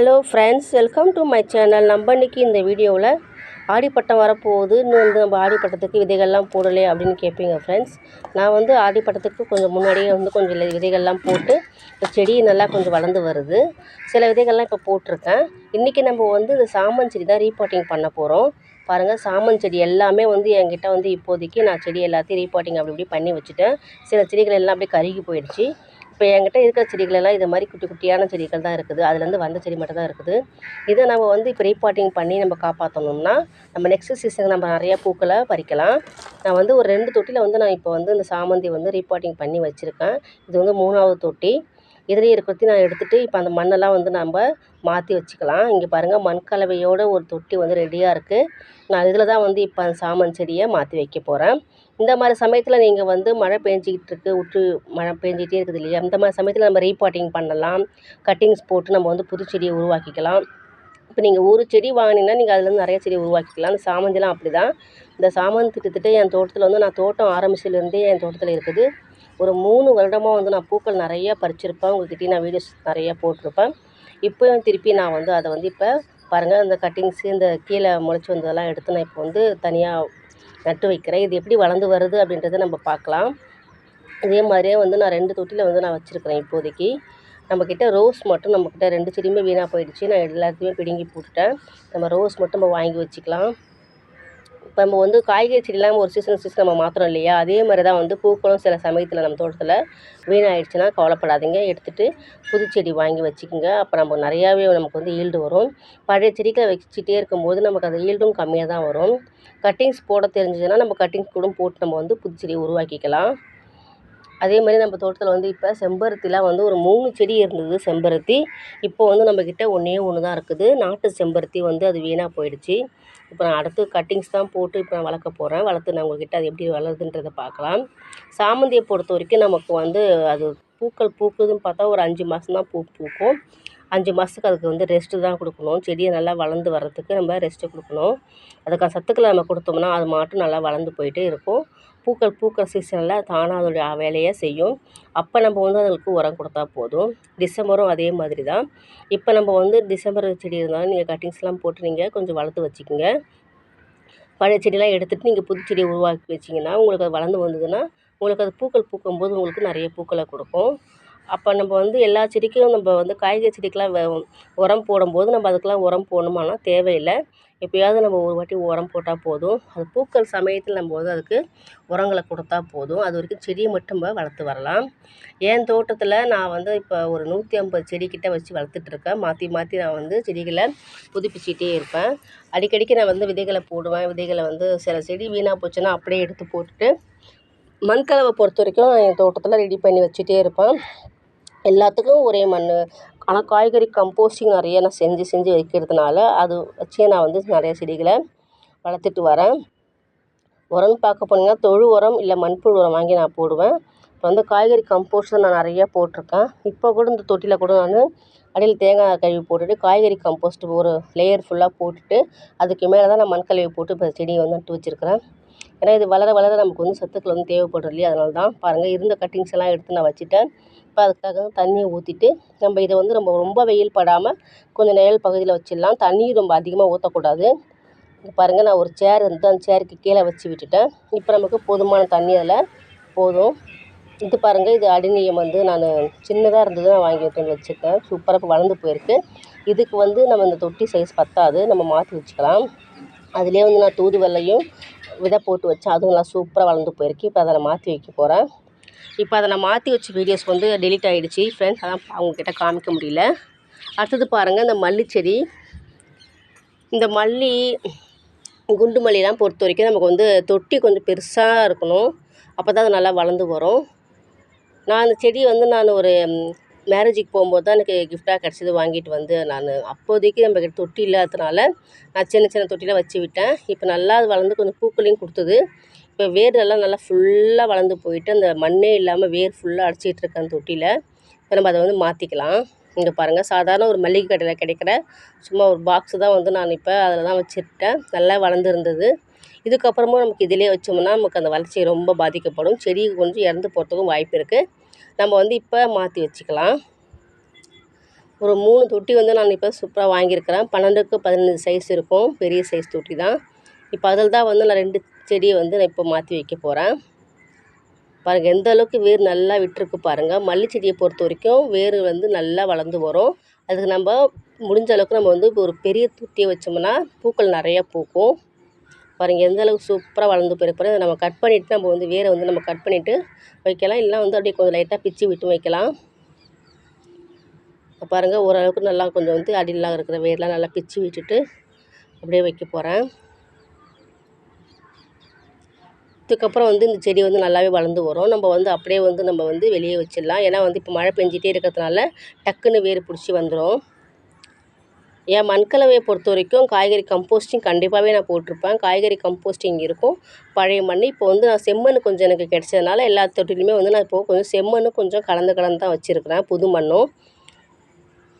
Hello friends welcome to my channel நம்ம இன்றைக்கி இந்த வீடியோவில் ஆடிப்பட்டம் வரப்போகுது. இன்னும் வந்து நம்ம ஆடிப்பட்டத்துக்கு விதைகள்லாம் போடலை அப்படின்னு கேட்பீங்க ஃப்ரெண்ட்ஸ் நான் வந்து ஆடிப்பட்டத்துக்கு கொஞ்சம் முன்னாடியே வந்து கொஞ்சம் விதைகள்லாம் போட்டு செடி நல்லா கொஞ்சம் வளர்ந்து வருது. சில விதைகள்லாம் இப்போ போட்டிருக்கேன். இன்றைக்கி நம்ம வந்து இந்த சாமன் செடி தான் ரீபாட்டிங் பண்ண போகிறோம் பாருங்கள் சாமன் செடி எல்லாமே வந்து என்கிட்ட வந்து இப்போதைக்கு நான் செடி எல்லாத்தையும் ரீபாட்டிங் அப்படி இப்படி பண்ணி வச்சுட்டேன். சில செடிகள் எல்லாம் அப்படியே கருகி போயிடுச்சு. இப்போ என்கிட்ட இருக்கிற செடிகளெல்லாம் இது மாதிரி குட்டி குட்டியான செடிகள் தான் இருக்குது. அதுலேருந்து வந்த செடி மட்டும் தான் இருக்குது. இதை நம்ம வந்து இப்போ ரீபாட்டிங் பண்ணி நம்ம காப்பாற்றணும்னா நம்ம நெக்ஸ்ட் சீசனுக்கு நம்ம நிறையா பூக்களை பறிக்கலாம். நான் வந்து ஒரு ரெண்டு தொட்டியில் வந்து நான் இப்போ வந்து இந்த சாமந்தி வந்து ரீபாட்டிங் பண்ணி வச்சுருக்கேன். இது வந்து மூணாவது தொட்டி. இதுலேயே இருக்கிறதையும் நான் எடுத்துகிட்டு இப்போ அந்த மண்ணெல்லாம் வந்து நம்ம மாற்றி வச்சுக்கலாம். இங்கே பாருங்கள் மண் கலவையோட ஒரு தொட்டி வந்து ரெடியாக இருக்குது நான் இதில் தான் வந்து இப்போ அந்த சாமன் செடியை மாற்றி வைக்க போகிறேன் இந்த மாதிரி சமயத்தில் நீங்கள் வந்து மழை பெஞ்சிக்கிட்டு இருக்குது விட்டு மழை பெஞ்சிகிட்டே இருக்குது இல்லையா? இந்த மாதிரி சமயத்தில் நம்ம ரீபாட்டிங் பண்ணலாம். கட்டிங்ஸ் போட்டு நம்ம வந்து புது செடியை உருவாக்கிக்கலாம். இப்போ நீங்கள் ஒரு செடி வாங்கினீங்கன்னா நீங்கள் அதுலேருந்து நிறைய செடி உருவாக்கிக்கலாம். அந்த சாமந்திலாம் அப்படி தான் இந்த சாமந்தி கிட்டத்தட்ட என் தோட்டத்தில் வந்து நான் தோட்டம் ஆரம்பிச்சதுலேருந்தே என் தோட்டத்தில் இருக்குது. ஒரு மூணு வருடமாக வந்து நான் பூக்கள் நிறையா பறிச்சிருப்பேன். உங்கள்கிட்டயும் நான் வீடியோஸ் நிறையா போட்டிருப்பேன். இப்போயும் திருப்பி நான் வந்து அதை வந்து இப்போ பாருங்கள் இந்த கட்டிங்ஸு இந்த கீழே முளைச்சி வந்ததெல்லாம் எடுத்து நான் இப்போ வந்து தனியாக நட்டு வைக்கிறேன். இது எப்படி வளர்ந்து வருது அப்படின்றத நம்ம பார்க்கலாம். இதே மாதிரியே வந்து நான் ரெண்டு தொட்டியில் வந்து நான் வச்சுருக்கிறேன் இப்போதைக்கு. நம்மக்கிட்ட ரோஸ் மட்டும் நம்மக்கிட்ட ரெண்டு செடியுமே வீணாக போயிடுச்சு. நான் எல்லாத்தையுமே பிடுங்கி போட்டுட்டேன். நம்ம ரோஸ் மட்டும் நம்ம வாங்கி வச்சுக்கலாம். இப்போ நம்ம வந்து காய்கறி செடிலாம் ஒரு சீசன் சீசன் நம்ம மாற்றுறோம் இல்லையா? அதே மாதிரி தான் வந்து பூக்களும் சில சமயத்தில் நம்ம தோட்டத்தில் வீணாயிடுச்சுன்னா கவலைப்படாதீங்க. எடுத்துகிட்டு புது செடி வாங்கி வச்சுக்கோங்க. அப்போ நம்ம நிறையாவே நமக்கு வந்து ஈல்டு வரும். பழைய செடிகளை வச்சுட்டே இருக்கும்போது நமக்கு அந்த ஈல்டும் கம்மியாக தான் வரும். கட்டிங்ஸ் போட தெரிஞ்சதுன்னா நம்ம கட்டிங்ஸ் கூட போட்டு நம்ம வந்து புது செடியை உருவாக்கிக்கலாம். அதே மாதிரி நம்ம தோட்டத்தில் வந்து இப்போ செம்பருத்திலாம் வந்து ஒரு மூணு செடி இருந்தது செம்பருத்தி. இப்போ வந்து நம்மக்கிட்ட ஒன்றே ஒன்று தான் இருக்குது. நாட்டு செம்பருத்தி வந்து அது வீணாக போயிடுச்சு. இப்போ நான் அடுத்து கட்டிங்ஸ் தான் போட்டு இப்போ நான் வளர்க்க போகிறேன் வளர்த்து நான் உங்கள்கிட்ட அது எப்படி வளருதுன்றதை பார்க்கலாம். சாமந்தியை பொறுத்த வரைக்கும் நமக்கு வந்து அது பூக்கள் பூக்குதுன்னு பார்த்தா ஒரு அஞ்சு மாதம் தான் பூ பூக்கும். அஞ்சு மாதத்துக்கு அதுக்கு வந்து ரெஸ்ட்டு தான் கொடுக்கணும். செடியை நல்லா வளர்ந்து வர்றதுக்கு நம்ம ரெஸ்ட்டு கொடுக்கணும். அதுக்கான சத்துக்களை நம்ம கொடுத்தோம்னா அது மாட்டும் நல்லா வளர்ந்து போயிட்டே இருக்கும். பூக்கள் பூக்கிற சீசனில் தானாக அதோடைய வேலையை செய்யும். அப்போ நம்ம வந்து அதுங்களுக்கு உரம் கொடுத்தா போதும். டிசம்பரும் அதே மாதிரி தான். இப்போ நம்ம வந்து டிசம்பர் செடி இருந்தாலும் நீங்கள் கட்டிங்ஸ்லாம் போட்டு நீங்கள் கொஞ்சம் வளர்த்து வச்சுக்கோங்க. பழைய செடியெலாம் எடுத்துகிட்டு நீங்கள் புது செடியை உருவாக்கி வச்சிங்கன்னா உங்களுக்கு அது வளர்ந்து வந்ததுன்னா உங்களுக்கு அது பூக்கள் பூக்கும்போது உங்களுக்கு நிறைய பூக்களை கொடுக்கும். அப்போ நம்ம வந்து எல்லா செடிக்கும் நம்ம வந்து காய்கறி செடிக்கெலாம் வ உரம் போடும்போது நம்ம அதுக்கெலாம் உரம் போடணுமானா தேவையில்லை. எப்போயாவது நம்ம ஒரு வாட்டி உரம் போட்டால் போதும். அது பூக்கள் சமயத்தில் நம்ம வந்து அதுக்கு உரங்களை கொடுத்தா போதும். அது வரைக்கும் செடியை மட்டும் நம்ம வளர்த்து வரலாம். என் தோட்டத்தில் நான் வந்து இப்போ ஒரு நூற்றி ஐம்பது செடிக்கிட்ட வச்சு வளர்த்துட்ருக்கேன் மாற்றி மாற்றி நான் வந்து செடிகளை புதுப்பிச்சிட்டே இருப்பேன். அடிக்கடிக்கு நான் வந்து விதைகளை போடுவேன். விதைகளை வந்து சில செடி வீணாக போச்சுன்னா அப்படியே எடுத்து போட்டுட்டு மண்கலவை பொறுத்த வரைக்கும் என் தோட்டத்தில் ரெடி பண்ணி வச்சுட்டே இருப்பேன். எல்லாத்துக்கும் ஒரே மண் ஆனால் காய்கறி கம்போஸ்டிங் நிறைய நான் செஞ்சு செஞ்சு வைக்கிறதுனால அது வச்சே நான் வந்து நிறைய செடிகளை வளர்த்துட்டு வரேன். உரம்னு பார்க்க போனீங்கன்னா தொழு உரம் இல்லை மண்புழு உரம் வாங்கி நான் போடுவேன். இப்போ வந்து காய்கறி கம்போஸ்ட் நான் நிறையா போட்டிருக்கேன். இப்போ கூட இந்த தொட்டியில் கூட நான் அடியில் தேங்காய் கழுவி போட்டுட்டு காய்கறி கம்போஸ்ட் ஒரு லேயர் ஃபுல்லாக போட்டுட்டு அதுக்கு மேலே தான் நான் மண் கழுவி போட்டு இப்போ செடியை வந்து நட்டு வச்சுருக்கிறேன். ஏன்னா இது வளர வளர நமக்கு வந்து சத்துக்கள் வந்து தேவைப்படும் இல்லையா? அதனால தான் பாருங்கள் இருந்த கட்டிங்ஸ் எல்லாம் எடுத்து நான் வச்சுட்டேன். இப்போ அதுக்காக தண்ணியை ஊற்றிட்டு நம்ம இதை வந்து நம்ம ரொம்ப வெயில் படாமல் கொஞ்சம் நிழல் பகுதியில் வச்சிடலாம். தண்ணியும் ரொம்ப அதிகமாக ஊற்றக்கூடாது இங்கே பாருங்கள் நான் ஒரு சேர் இருந்து அந்த சேருக்கு கீழே வச்சு விட்டுட்டேன். இப்போ நமக்கு போதுமான தண்ணி அதில். போதும். இது பாருங்கள் இது அடிநியம் வந்து நான் சின்னதாக இருந்தது நான் வாங்கி வந்து வச்சுருக்கேன். சூப்பராக இப்போ வளர்ந்து போயிருக்கு. இதுக்கு வந்து நம்ம இந்த தொட்டி சைஸ் பத்தாது. நம்ம மாற்றி வச்சுக்கலாம். அதிலே வந்து நான் தூதுவெல்லையும் விதை போட்டு வச்சேன் அதுவும் நல்லா சூப்பராக வளர்ந்து போயிருக்கு. இப்போ அதை நான் மாற்றி வைக்க போகிறேன் இப்போ அதை நான் மாற்றி வச்ச வீடியோஸ் வந்து டெலிட் ஆகிடுச்சு ஃப்ரெண்ட்ஸ் அதான் அவங்கக்கிட்ட காமிக்க முடியல. அடுத்தது பாருங்கள் இந்த மல்லிச்செடி. இந்த மல்லி குண்டு மல்லிலாம் பொறுத்த வரைக்கும் நமக்கு வந்து தொட்டி கொஞ்சம் பெருசாக இருக்கணும். அப்போ தான் அது நல்லா வளர்ந்து வரும். நான் அந்த செடி வந்து நான் ஒரு மேரேஜுக்கு போகும்போது தான் எனக்கு கிஃப்டாக கிடச்சிது வாங்கிட்டு வந்து நான். அப்போதைக்கு நம்மக்கிட்ட தொட்டி இல்லாததுனால நான் சின்ன சின்ன தொட்டியில் வச்சு விட்டேன். இப்போ நல்லா அது வளர்ந்து கொஞ்சம் பூக்களையும் கொடுத்தது. இப்போ வேரெல்லாம் நல்லா ஃபுல்லாக வளர்ந்து போயிட்டு அந்த மண்ணே இல்லாமல் வேர் ஃபுல்லாக அடிச்சிட்டு இருக்க அந்த தொட்டியில் இப்போ நம்ம அதை வந்து மாற்றிக்கலாம் இங்கே பாருங்கள் சாதாரண ஒரு மல்லிகை கடையில் கிடைக்கிற சும்மா ஒரு பாக்ஸு தான் வந்து நான் இப்போ அதில் தான் வச்சுருக்கேன். நல்லா வளர்ந்துருந்தது. இதுக்கப்புறமும் நமக்கு இதிலே வச்சோம்னா நமக்கு அந்த வளர்ச்சி ரொம்ப பாதிக்கப்படும். செடி கொஞ்சம் இறந்து போகிறதுக்கும் வாய்ப்பு இருக்குது நம்ம வந்து இப்போ மாற்றி வச்சுக்கலாம். ஒரு மூணு தொட்டி வந்து நான் இப்போ சூப்பராக வாங்கியிருக்கிறேன். பன்னெண்டுக்கு பதினஞ்சு சைஸ் இருக்கும். பெரிய சைஸ் தொட்டி தான் இப்போ அதில் தான் வந்து நான் ரெண்டு செடியை வந்து நான் இப்போ மாற்றி வைக்க போகிறேன் பாருங்கள் எந்த அளவுக்கு வேர் நல்லா விட்டுருக்கு பாருங்கள் மல்லி செடியை பொறுத்த வரைக்கும் வேர் வந்து நல்லா வளர்ந்து வரும். அதுக்கு நம்ம முடிஞ்ச அளவுக்கு நம்ம வந்து இப்போ ஒரு பெரிய தொட்டியை வச்சோம்னா பூக்கள் நிறையா பூக்கும். பாருங்கள் எந்த அளவுக்கு சூப்பராக வளர்ந்து போயிருப்பாரு. அதை நம்ம கட் பண்ணிவிட்டு நம்ம வந்து வேரை வந்து நம்ம கட் பண்ணிவிட்டு வைக்கலாம். இல்லைனா வந்து அப்படியே கொஞ்சம் லைட்டாக பிச்சு விட்டு வைக்கலாம். பாருங்கள் ஓரளவுக்கு நல்லா கொஞ்சம் வந்து அடியிலாம் இருக்கிற வேர்லாம் நல்லா பிச்சு விட்டுட்டு அப்படியே வைக்க போகிறேன் இதுக்கப்புறம் வந்து இந்த செடி வந்து நல்லாவே வளர்ந்து வரும். நம்ம வந்து அப்படியே வந்து நம்ம வந்து வெளியே வச்சிடலாம். ஏன்னா வந்து இப்போ மழை பெஞ்சிட்டே இருக்கிறதுனால டக்குன்னு வேர் பிடிச்சி வந்துடும் என் மண்கலவையை பொறுத்த வரைக்கும் காய்கறி கம்போஸ்டிங் கண்டிப்பாகவே நான் போட்டிருப்பேன். காய்கறி கம்போஸ்டிங் இருக்கும். பழைய மண் இப்போ வந்து நான் செம்மண் கொஞ்சம் எனக்கு கிடச்சதுனால எல்லா தொட்டிலையுமே வந்து நான் இப்போது கொஞ்சம் செம்மண்ணும் கொஞ்சம் கலந்து கலந்து தான் வச்சுருக்கிறேன். புது மண்ணும்.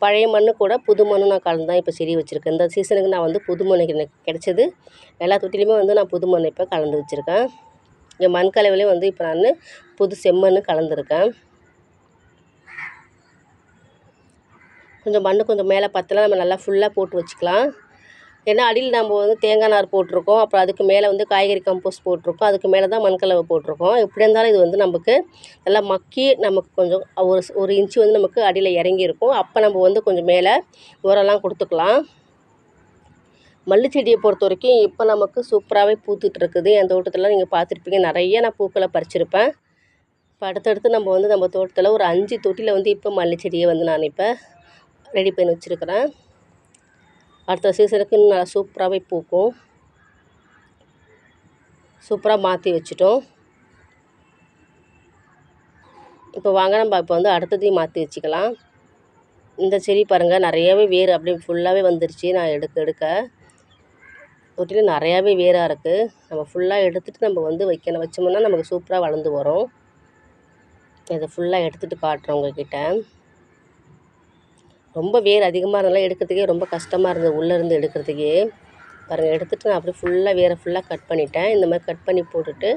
பழைய மண் கூட புது மண்ணும் நான் கலந்து தான் இப்போ செடி வச்சுருக்கேன். இந்த சீசனுக்கு நான் வந்து புது மண் எனக்கு கிடச்சிது. எல்லா தொட்டிலையுமே வந்து நான் புது மண் இப்போ கலந்து வச்சுருக்கேன். என் மண் கலவையிலையும் வந்து இப்போ நான் புது செம்மண் கலந்துருக்கேன். கொஞ்சம் மண் கொஞ்சம் மேலே பத்தலாம் நம்ம நல்லா ஃபுல்லாக போட்டு வச்சுக்கலாம். ஏன்னா அடியில் நம்ம வந்து தேங்காய் நார் போட்டிருக்கோம். அப்புறம் அதுக்கு மேலே வந்து காய்கறி கம்போஸ்ட் போட்டிருக்கோம். அதுக்கு மேலே தான் மண்கலவை போட்டிருக்கோம். எப்படி இருந்தாலும் இது வந்து நமக்கு நல்லா மக்கி நமக்கு கொஞ்சம் ஒரு ஒரு இன்ச்சு வந்து நமக்கு அடியில் இறங்கியிருக்கும். அப்போ நம்ம வந்து கொஞ்சம் மேலே உரம்லாம் கொடுத்துக்கலாம். மல்லி செடியை பொறுத்த வரைக்கும் இப்போ நமக்கு சூப்பராகவே பூத்துட்டு இருக்குது என் தோட்டத்தில் நீங்கள் பார்த்துருப்பீங்க. நிறைய நான் பூக்களை பறிச்சிருப்பேன். இப்போ அடுத்தடுத்து நம்ம வந்து நம்ம தோட்டத்தில் ஒரு அஞ்சு தொட்டியில் வந்து இப்போ மல்லி செடியை வந்து நான் இப்போ ரெடி பண்ணி வச்சுருக்கிறேன். அடுத்த சீசனுக்கு இன்னும் நல்லா சூப்பராகவே பூக்கும். சூப்பராக மாற்றி வச்சுட்டோம். இப்போ வாங்க நம்ம இப்போ வந்து அடுத்ததையும் மாற்றி வச்சுக்கலாம். இந்த செடி பாருங்கள் நிறையாவே வேர் அப்படியே ஃபுல்லாகவே வந்துருச்சு. நான் எடுக்க எடுக்க. தொட்டியில் நிறையாவே வேராக இருக்குது நம்ம ஃபுல்லாக எடுத்துகிட்டு நம்ம வந்து வைக்கணும். வச்சோம்னா நமக்கு சூப்பராக வளர்ந்து வரும். இதை ஃபுல்லாக எடுத்துகிட்டு காட்டுறோம் உங்கள்கிட்ட ரொம்ப வேர் அதிகமாக இருந்தாலும் எடுக்கிறதுக்கே ரொம்ப கஷ்டமாக இருந்தது. உள்ளேருந்து எடுக்கிறதுக்கே. பாருங்கள் எடுத்துகிட்டு நான் அப்படியே ஃபுல்லாக வேரை ஃபுல்லாக கட் பண்ணிட்டேன். இந்த மாதிரி கட் பண்ணி போட்டுட்டு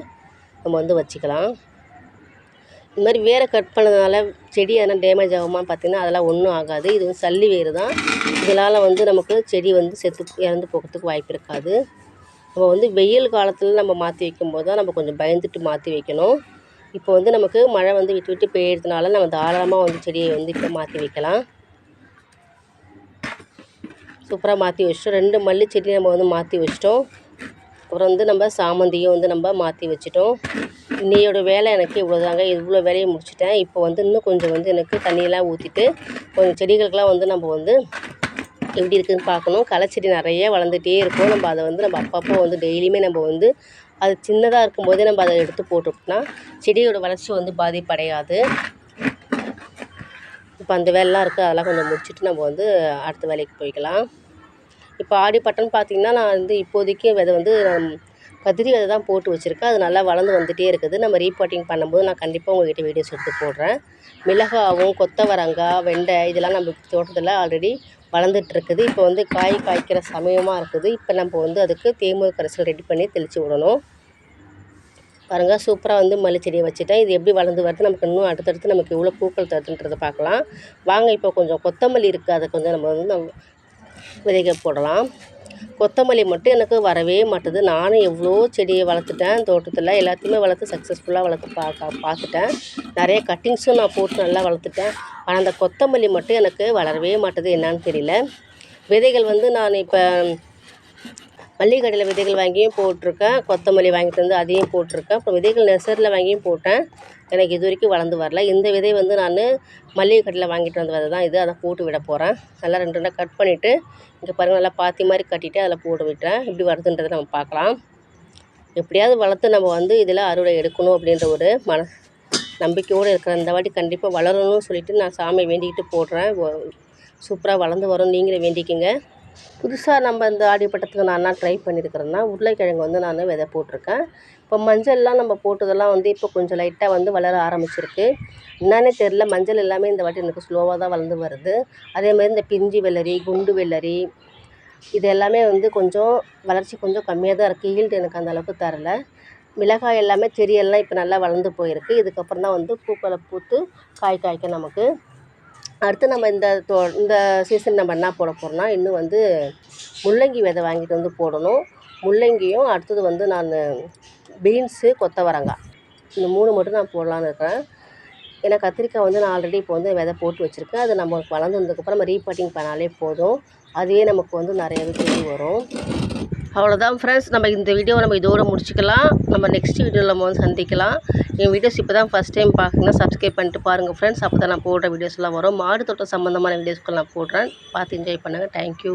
நம்ம வந்து வச்சுக்கலாம். இந்த மாதிரி வேரை கட் பண்ணதுனால செடி எதனா டேமேஜ் ஆகுமா பார்த்திங்கன்னா அதெல்லாம் ஒன்றும் ஆகாது. இது வந்து சல்லி வேறு தான். இதனால் வந்து நமக்கு செடி வந்து செத்து இறந்து போகிறதுக்கு வாய்ப்பு இருக்காது. நம்ம வந்து வெயில் காலத்தில் நம்ம மாற்றி வைக்கும்போது தான் நம்ம கொஞ்சம் பயந்துட்டு மாற்றி வைக்கணும். இப்போ வந்து நமக்கு மழை வந்து விட்டு விட்டு பெய்யறதுனால நம்ம தாராளமாக வந்து செடியை வந்து இப்போ மாற்றி வைக்கலாம். சூப்பராக மாற்றி வச்சிட்டோம். ரெண்டு மல்லி செடி நம்ம வந்து மாற்றி வச்சிட்டோம். அப்புறம் வந்து நம்ம சாமந்தியும் வந்து நம்ம மாற்றி வச்சிட்டோம். இன்னையோட வேலை எனக்கு இவ்வளோதாங்க இவ்வளோ வேலையை முடிச்சிட்டேன். இப்போ வந்து இன்னும் கொஞ்சம் வந்து எனக்கு தண்ணியெல்லாம் ஊற்றிட்டு கொஞ்சம் செடிகளுக்கெல்லாம் வந்து நம்ம வந்து எப்படி இருக்குதுன்னு பார்க்கணும். களைச்செடி நிறைய வளர்ந்துகிட்டே இருக்கும். நம்ம அதை வந்து நம்ம அப்பப்போ வந்து டெய்லியுமே நம்ம வந்து அது சின்னதாக இருக்கும்போதே நம்ம அதை எடுத்து போட்டோம்னா செடியோட வளர்ச்சி வந்து பாதிப்படையாது. இப்போ அந்த வேலைலாம் இருக்குது அதெல்லாம் கொஞ்சம் முடிச்சுட்டு நம்ம வந்து அடுத்த வேலைக்கு போய்க்கலாம். இப்போ ஆடிப்பட்டம்னு பார்த்திங்கன்னா நான் வந்து இப்போதைக்கு விதை வந்து கத்திரி விதை தான் போட்டு வச்சுருக்கேன். அது நல்லா வளர்ந்து வந்துகிட்டே இருக்குது. நம்ம ரீபாட்டிங் பண்ணும்போது நான் கண்டிப்பாக உங்கள்கிட்ட வீடியோஸ் எடுத்து போடுறேன். மிளகாவும் கொத்தவரங்காய் வெண்டை இதெல்லாம் நம்ம தோட்டத்தில் ஆல்ரெடி வளர்ந்துட்டுருக்குது இப்போ வந்து காய் காய்க்கிற சமயமாக இருக்குது. இப்போ நம்ம வந்து அதுக்கு தேமூர் கரைசல் ரெடி பண்ணி தெளித்து விடணும். பாருங்கள் சூப்பராக வந்து மல்லி செடியை வச்சுட்டேன். இது எப்படி வளர்ந்து வருது நமக்கு இன்னும் அடுத்தடுத்து நமக்கு எவ்வளோ பூக்கள் தருதுன்றதை பார்க்கலாம். வாங்க இப்போ கொஞ்சம் கொத்தமல்லி இருக்குது அதை கொஞ்சம் நம்ம வந்து நம்ம விதைக்க போடலாம். கொத்தமல்லி மட்டும் எனக்கு வரவே மாட்டுது. நானும் எவ்வளோ செடியை வளர்த்துட்டேன் தோட்டத்தில் எல்லாத்தையுமே வளர்த்து சக்ஸஸ்ஃபுல்லாக வளர்த்து பார்க்க பார்த்துட்டேன். நிறைய கட்டிங்ஸும் நான் போட்டு நல்லா வளர்த்துட்டேன். ஆனால் அந்த கொத்தமல்லி மட்டும் எனக்கு வளரவே மாட்டுது என்னான்னு தெரியல. விதைகள் வந்து நான் இப்போ மல்லிகை கடையில் விதைகள் வாங்கியும் போட்டிருக்கேன். கொத்தமல்லி வாங்கிட்டு வந்து அதையும் போட்டிருக்கேன். அப்புறம் விதைகள் நெசரில் வாங்கியும் போட்டேன். எனக்கு இது வரைக்கும் வளர்ந்து வரல. இந்த விதை வந்து நான் மல்லிகை கடையில் வாங்கிட்டு வந்த விதை தான் இது. அதை போட்டு விட போகிறேன் நல்லா ரெண்டு ரெண்டாக கட் பண்ணிவிட்டு இங்கே பாருங்கள் நல்லா பாத்தி மாதிரி கட்டிவிட்டு அதில் போட்டு விட்டேன் இப்படி வருதுன்றதை நம்ம பார்க்கலாம். எப்படியாவது வளர்த்து நம்ம வந்து இதில் அறுவடை எடுக்கணும் அப்படின்ற ஒரு மன நம்பிக்கையோடு இருக்கிற இந்த வாட்டி கண்டிப்பாக வளரணும்னு சொல்லிவிட்டு நான் சாமியை வேண்டிக்கிட்டு போடுறேன். சூப்பராக வளர்ந்து வரும். நீங்களே வேண்டிக்கிங்க. புதுசாக நம்ம இந்த ஆடிப்பட்டத்துக்கு நான் என்ன ட்ரை பண்ணியிருக்கிறேன்னா உருளைக்கிழங்கு வந்து நான் விதை போட்டிருக்கேன். இப்போ மஞ்சள்லாம் நம்ம போட்டதெல்லாம் வந்து இப்போ கொஞ்சம் லைட்டாக வந்து வளர ஆரம்பிச்சிருக்கு. என்னன்னே தெரில மஞ்சள் எல்லாமே இந்த வாட்டி எனக்கு ஸ்லோவாக தான் வளர்ந்து வருது. அதேமாதிரி இந்த பிஞ்சி வெள்ளரி குண்டு வெள்ளரி இது எல்லாமே வந்து கொஞ்சம் வளர்ச்சி கொஞ்சம் கம்மியாக தான் இருக்குது ஈல்டு எனக்கு அந்த அளவுக்கு தரல. மிளகாய் எல்லாமே செடியெல்லாம் இப்போ நல்லா வளர்ந்து போயிருக்கு. இதுக்கப்புறம் தான் வந்து பூக்களை பூத்து காய் காய்க்க நமக்கு. அடுத்து நம்ம இந்த தோ இந்த சீசன் நம்ம என்ன போட போகிறோம்னா இன்னும் வந்து முள்ளங்கி விதை வாங்கிட்டு வந்து போடணும். முள்ளங்கியும் அடுத்தது வந்து நான் பீன்ஸு கொத்தவரங்காய் இந்த மூணு மட்டும் நான் போடலான்னு இருக்கேன். ஏன்னா கத்திரிக்காய் வந்து நான் ஆல்ரெடி இப்போ வந்து விதை போட்டு வச்சுருக்கேன். அது நம்ம வளர்ந்து வந்ததுக்கப்புறம் நம்ம ரீபட்டிங் பண்ணாலே போதும். அதுவே நமக்கு வந்து நிறையவே செடி வரும். அவ்வளோதான் ஃப்ரெண்ட்ஸ் நம்ம இந்த வீடியோவை நம்ம இதோட முடிச்சுக்கலாம். நம்ம நெக்ஸ்ட் வீடியோவில் நம்ம வந்து சந்திக்கலாம். என் வீடியோஸ் இப்போ தான் ஃபஸ்ட் டைம் பார்க்குங்கன்னா சப்ஸ்கிரைப் பண்ணிட்டு பாருங்கள் ஃப்ரெண்ட்ஸ் அப்போ தான் நான் போடுற வீடியோஸ்லாம் வரும். மாடு தோட்டம் சம்மந்தமான வீடியோஸ்க்கு நான் போடுறேன். பார்த்து என்ஜாய் பண்ணுங்கள் தேங்க்யூ